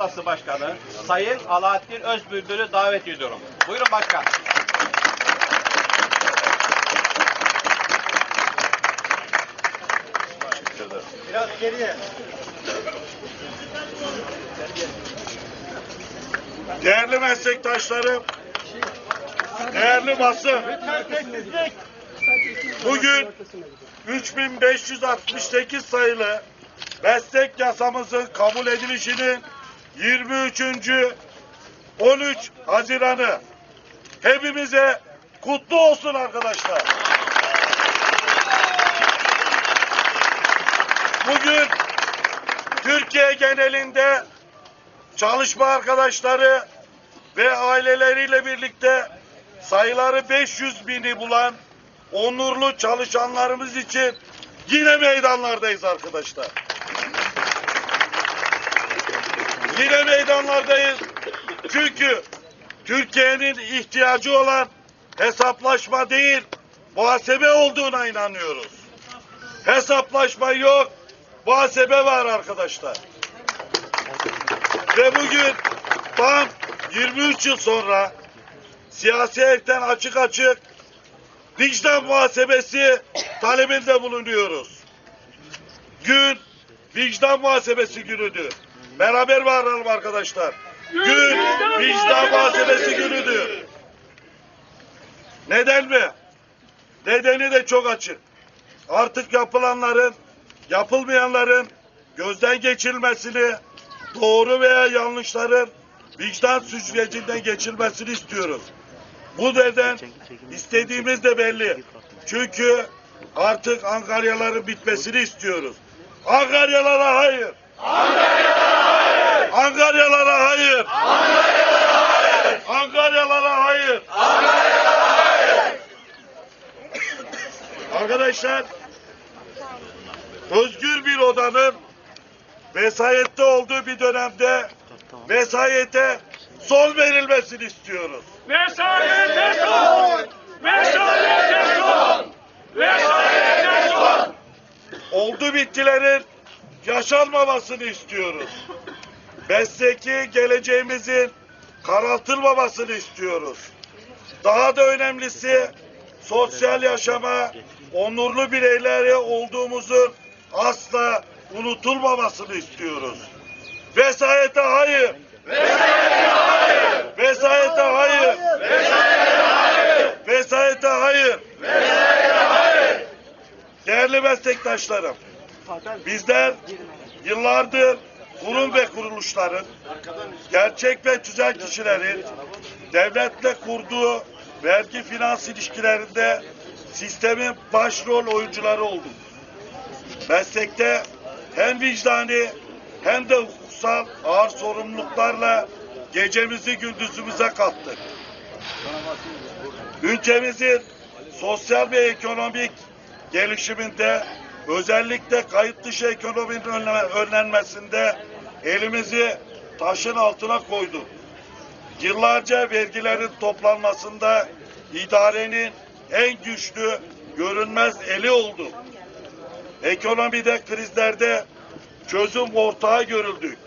Odası Başkanı Sayın Alaaddin Özbülbül'ü davet ediyorum. Buyurun başkan. Biraz geriye. Değerli meslektaşlarım, değerli basın, bugün 3568 sayılı meslek yasamızın kabul edilişinin 23. 13 Haziran'ı hepimize kutlu olsun arkadaşlar. Bugün Türkiye genelinde çalışma arkadaşları ve aileleriyle birlikte sayıları 500 bini bulan onurlu çalışanlarımız için yine meydanlardayız arkadaşlar. Yine meydanlardayız. Çünkü Türkiye'nin ihtiyacı olan hesaplaşma değil, muhasebe olduğuna inanıyoruz. Hesaplaşma yok, muhasebe var arkadaşlar. Ve bugün tam 23 yıl sonra siyasi evden açık açık vicdan muhasebesi talebinde bulunuyoruz. Gün vicdan muhasebesi günüdür. Beraber bağıralım arkadaşlar. Gün vicdan muhasebesi günüdür. Neden mi? Nedeni de çok açık. Artık yapılanların, yapılmayanların gözden geçirilmesini, doğru veya yanlışların vicdan süzgecinden geçilmesini istiyoruz. Bu neden istediğimiz de belli. Çünkü artık Ankaryaların bitmesini istiyoruz. Ankaryalara hayır. Ankaryalara hayır. Ankaryalara hayır. Arkadaşlar özgür bir odanın vesayette olduğu bir dönemde vesayete son verilmesini istiyoruz. Vesayete son! Vesayete son! Vesayete son! Oldu bittilerin yaşanmamasını istiyoruz. Mesleki geleceğimizin karartılmamasını istiyoruz. Daha da önemlisi sosyal yaşama onurlu bireyleri olduğumuzun asla unutulmamasını istiyoruz. Vesayete hayır. Vesayete hayır. Vesayete hayır. Vesayete hayır. Değerli meslektaşlarım, bizler yıllardır kurum ve kuruluşların, gerçek ve tüzel kişilerin devletle kurduğu vergi finans ilişkilerinde sistemin başrol oyuncuları olduk. Meslekte hem vicdani hem de hukuksal ağır sorumluluklarla gecemizi gündüzümüze kattık. Ülkemizin sosyal ve ekonomik gelişiminde özellikle kayıt dışı ekonominin önlenmesinde elimizi taşın altına koyduk. Yıllarca vergilerin toplanmasında idarenin en güçlü görünmez eli oldu. Ekonomide krizlerde çözüm ortağı görüldük.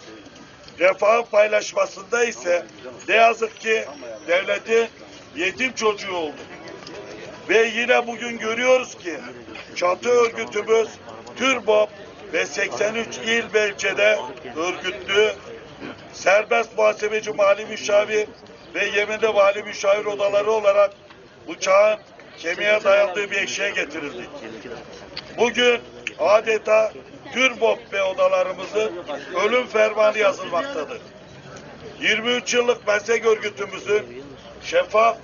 Refah paylaşmasında ise ne yazık ki devletin yetim çocuğu oldu. Ve yine bugün görüyoruz ki çatı örgütümüz TÜRBOP ve 83 il ve ilçede örgütlü serbest muhasebeci mali müşavir ve yeminli mali müşavir odaları olarak bu çağın kemiğe dayandığı bir eşeğe getirildik. Bugün adeta TÜRBOP ve odalarımızın ölüm fermanı yazılmaktadır. 23 yıllık meslek örgütümüzün şeffaf,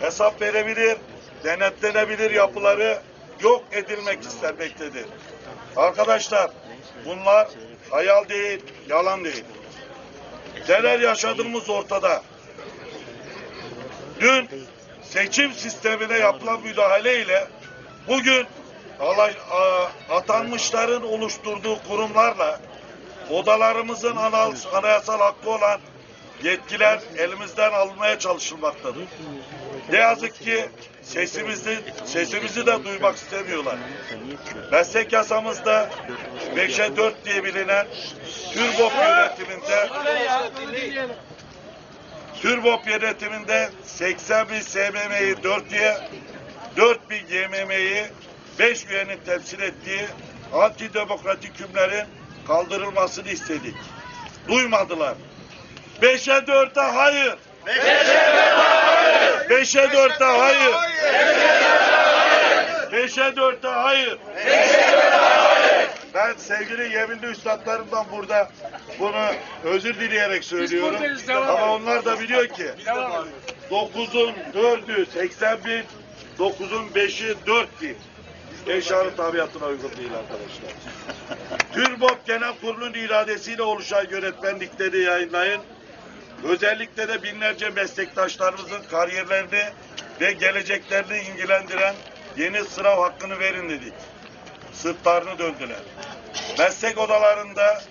hesap verebilir, denetlenebilir yapıları yok edilmek istenmektedir. Arkadaşlar bunlar hayal değil, yalan değil. Neler yaşadığımız ortada. Dün seçim sistemine yapılan müdahale ile bugün atanmışların oluşturduğu kurumlarla odalarımızın ana- anayasal hakkı olan yetkiler elimizden alınmaya çalışılmaktadır. Ne yazık ki sesimizi sesimizi de duymak istemiyorlar. Meslek yasamızda 5'e 4 diye bilinen TÜRBOP yönetiminde TÜRBOP yönetiminde 80 bin SMM'yi 4 diye 4 bin YMM'yi 5 üyenin temsil ettiği antidemokratik hükümlerin kaldırılmasını istedik. Duymadılar. 5'e 4'e hayır. 5'e 4'e hayır. 5'e 4'e hayır. Ben sevgili yeminli üstadlarımdan burada bunu özür dileyerek söylüyorum. Ama onlar da biliyor ki 9'un 4'ü 80 bin, 9'un 5'i 4 bin. Eşyanın tabiatına uygun değil arkadaşlar. TÜRBOP Genel Kurulu'nun iradesiyle oluşan yönetmenlikleri yayınlayın. Özellikle de binlerce meslektaşlarımızın kariyerlerini ve geleceklerini ilgilendiren yeni sınav hakkını verin dedik. Sırtlarını döndüler. Meslek odalarında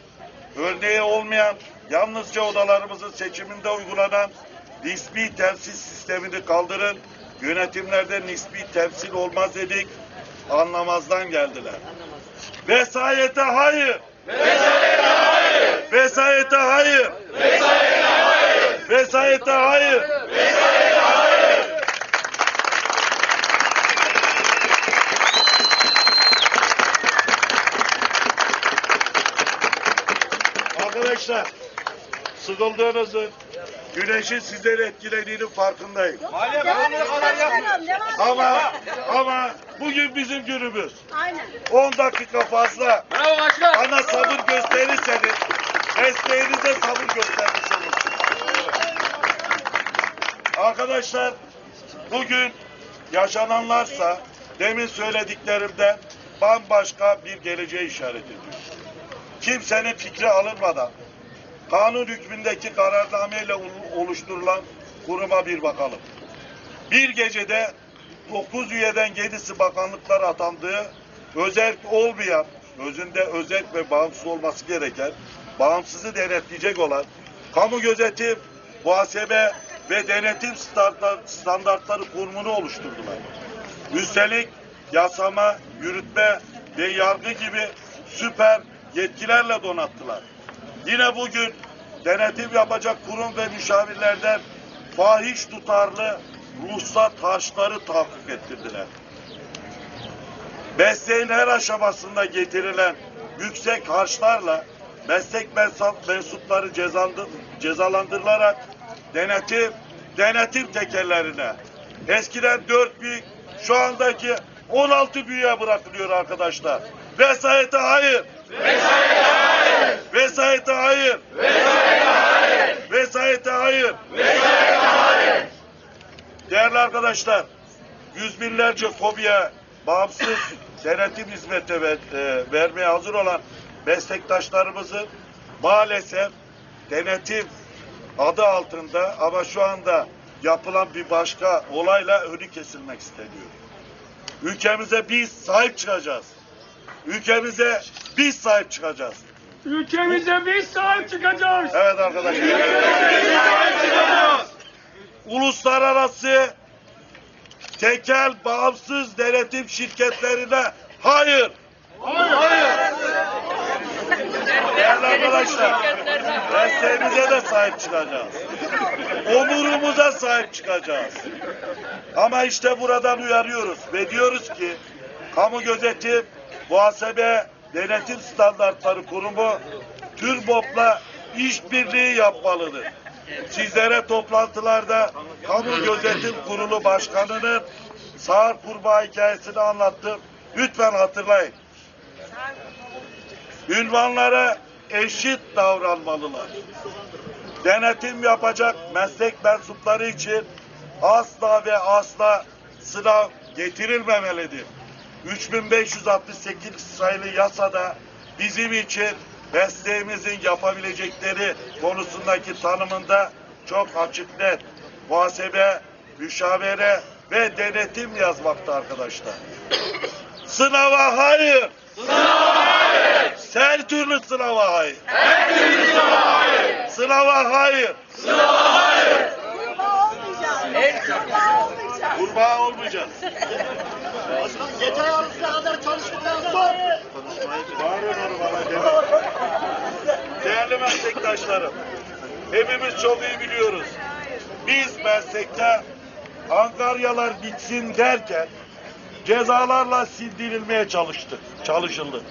örneği olmayan yalnızca odalarımızın seçiminde uygulanan nispi temsil sistemini kaldırın. Yönetimlerde nispi temsil olmaz dedik. Anlamazdan geldiler. Vesayete hayır. Vesayete hayır. Vesayete hayır. Vesayete hayır. Arkadaşlar sıkıldığınızın güneşin sizleri etkilediğinin farkındayım. Maliye Devam Bakanlığı kadar edin. Ama ama bugün bizim günümüz. Aynen. 10 dakika fazla Bravo başkan. bana sabır gösterirseniz mesleğinize sabır göstermiş olursunuz. Arkadaşlar bugün yaşananlarsa demin söylediklerimden bambaşka bir geleceğe işaret ediyor. Kimsenin fikri alınmadan kanun hükmündeki kararnameyle ol- oluşturulan kuruma bir bakalım. Bir gecede 9 üyeden 7'si bakanlıklara atandığı özel olmayan, özünde özel ve bağımsız olması gereken, bağımsızı denetleyecek olan kamu gözetim, muhasebe ve denetim standart- standartları kurumunu oluşturdular. Üstelik yasama, yürütme ve yargı gibi süper yetkilerle donattılar. Yine bugün denetim yapacak kurum ve müşavirlerden fahiş tutarlı ruhsat harçları tahakkuk ettirdiler. Mesleğin her aşamasında getirilen yüksek harçlarla meslek mensup, mensupları cezalandırılarak denetim, denetim tekerlerine eskiden 4 büyük şu andaki 16 büyüğe bırakılıyor arkadaşlar. Vesayete hayır. Vesayete hayır. Vesayete hayır. Vesayete hayır. Değerli arkadaşlar, yüz binlerce fobiye bağımsız denetim hizmeti ver, e, vermeye hazır olan meslektaşlarımızın maalesef denetim adı altında ama şu anda yapılan bir başka olayla önü kesilmek isteniyor. Ülkemize biz sahip çıkacağız. Ülkemize biz sahip çıkacağız. Ülkemize biz sahip çıkacağız. Evet arkadaşlar. Uluslararası tekel bağımsız denetim şirketlerine hayır. Değerli arkadaşlar, mesleğimize de sahip çıkacağız. Onurumuza sahip çıkacağız. Ama işte buradan uyarıyoruz ve diyoruz ki kamu gözetim, muhasebe, denetim standartları kurumu TÜRBOP'la işbirliği yapmalıdır. Sizlere toplantılarda Kamu Gözetim Kurulu Başkanı'nın sağır kurbağa hikayesini anlattım. Lütfen hatırlayın. Ünvanlara eşit davranmalılar. Denetim yapacak meslek mensupları için asla ve asla sınav getirilmemelidir. 3568 sayılı yasada bizim için mesleğimizin yapabilecekleri konusundaki tanımında çok açık net muhasebe, müşavere ve denetim yazmakta arkadaşlar. Sınava hayır. Sınava hayır. Her türlü sınava hayır. Her türlü sınava hayır. Sınava hayır. Kurbağa olmayacağım. Kurbağa olmayacağız. Gece yarısına kadar çalıştıktan sonra Bağırın onu bana demin. Değerli meslektaşlarım, hepimiz çok iyi biliyoruz. Biz meslekte Angaryalar bitsin derken cezalarla sildirilmeye çalıştık, çalışıldı.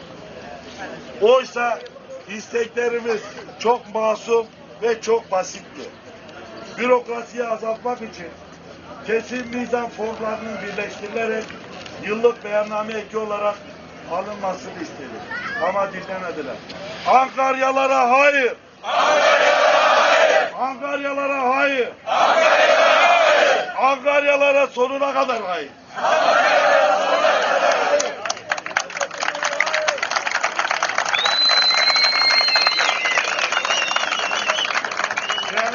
Oysa isteklerimiz çok masum ve çok basitti. Bürokrasiyi azaltmak için kesin mizan formlarının birleştirilerek yıllık beyanname eki olarak alınmasını istedik. Ama dinlemediler. Ankaryalara hayır. Ankaryalara hayır. Ankaryalara sonuna kadar hayır. Değerli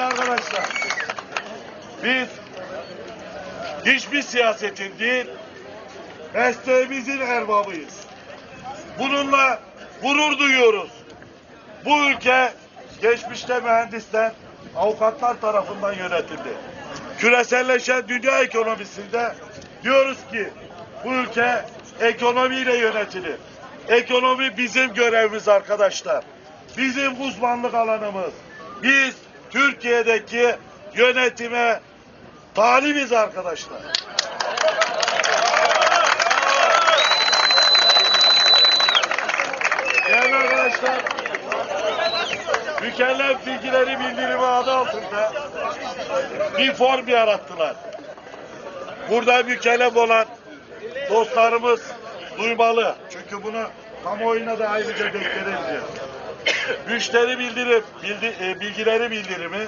arkadaşlar, biz hiçbir siyasetin değil, mesleğimizin erbabıyız. Bununla gurur duyuyoruz. Bu ülke geçmişte mühendisler, avukatlar tarafından yönetildi. Küreselleşen dünya ekonomisinde diyoruz ki bu ülke ekonomiyle yönetilir. Ekonomi bizim görevimiz arkadaşlar. Bizim uzmanlık alanımız. Biz Türkiye'deki yönetime talibiz arkadaşlar. Değerli arkadaşlar, mükellef bilgileri bildirimi adı altında bir form yarattılar. Burada mükellef olan dostlarımız duymalı. Çünkü bunu kamuoyuna da ayrıca deklarayacağız. Müşteri bildirim, bildi, e, bilgileri bildirimi,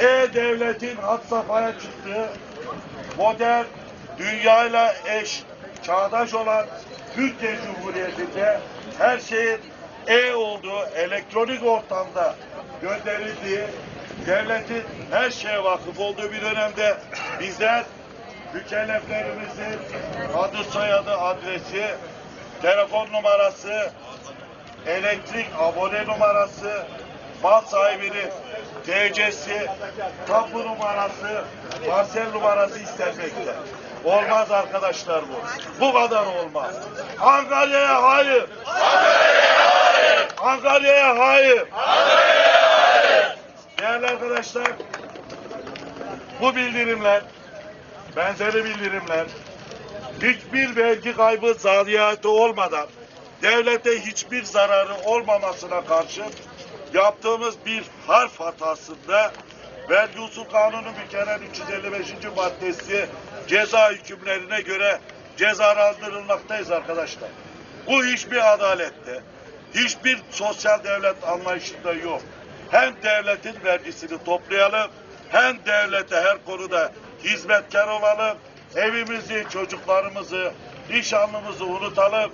E-Devlet'in had safhaya çıktığı modern, dünyayla eş, çağdaş olan Türkiye Cumhuriyeti'nde her şeyin e olduğu, elektronik ortamda gönderildiği, devletin her şeye vakıf olduğu bir dönemde bizler mükelleflerimizin adı, soyadı, adresi, telefon numarası, elektrik abone numarası, mal sahibinin TC'si, tapu numarası, parsel numarası istenmekte. Olmaz arkadaşlar bu. Bu kadar olmaz. Ankarya'ya hayır. Ankarya'ya hayır. Değerli arkadaşlar, bu bildirimler, benzeri bildirimler, hiçbir vergi kaybı zayiatı olmadan devlete hiçbir zararı olmamasına karşı yaptığımız bir harf hatasında vergi usul kanunu bir kere 355. maddesi ceza hükümlerine göre cezalandırılmaktayız arkadaşlar. Bu hiçbir adalette, hiçbir sosyal devlet anlayışında yok. Hem devletin vergisini toplayalım, hem devlete her konuda hizmetkar olalım, evimizi, çocuklarımızı, nişanlımızı unutalım.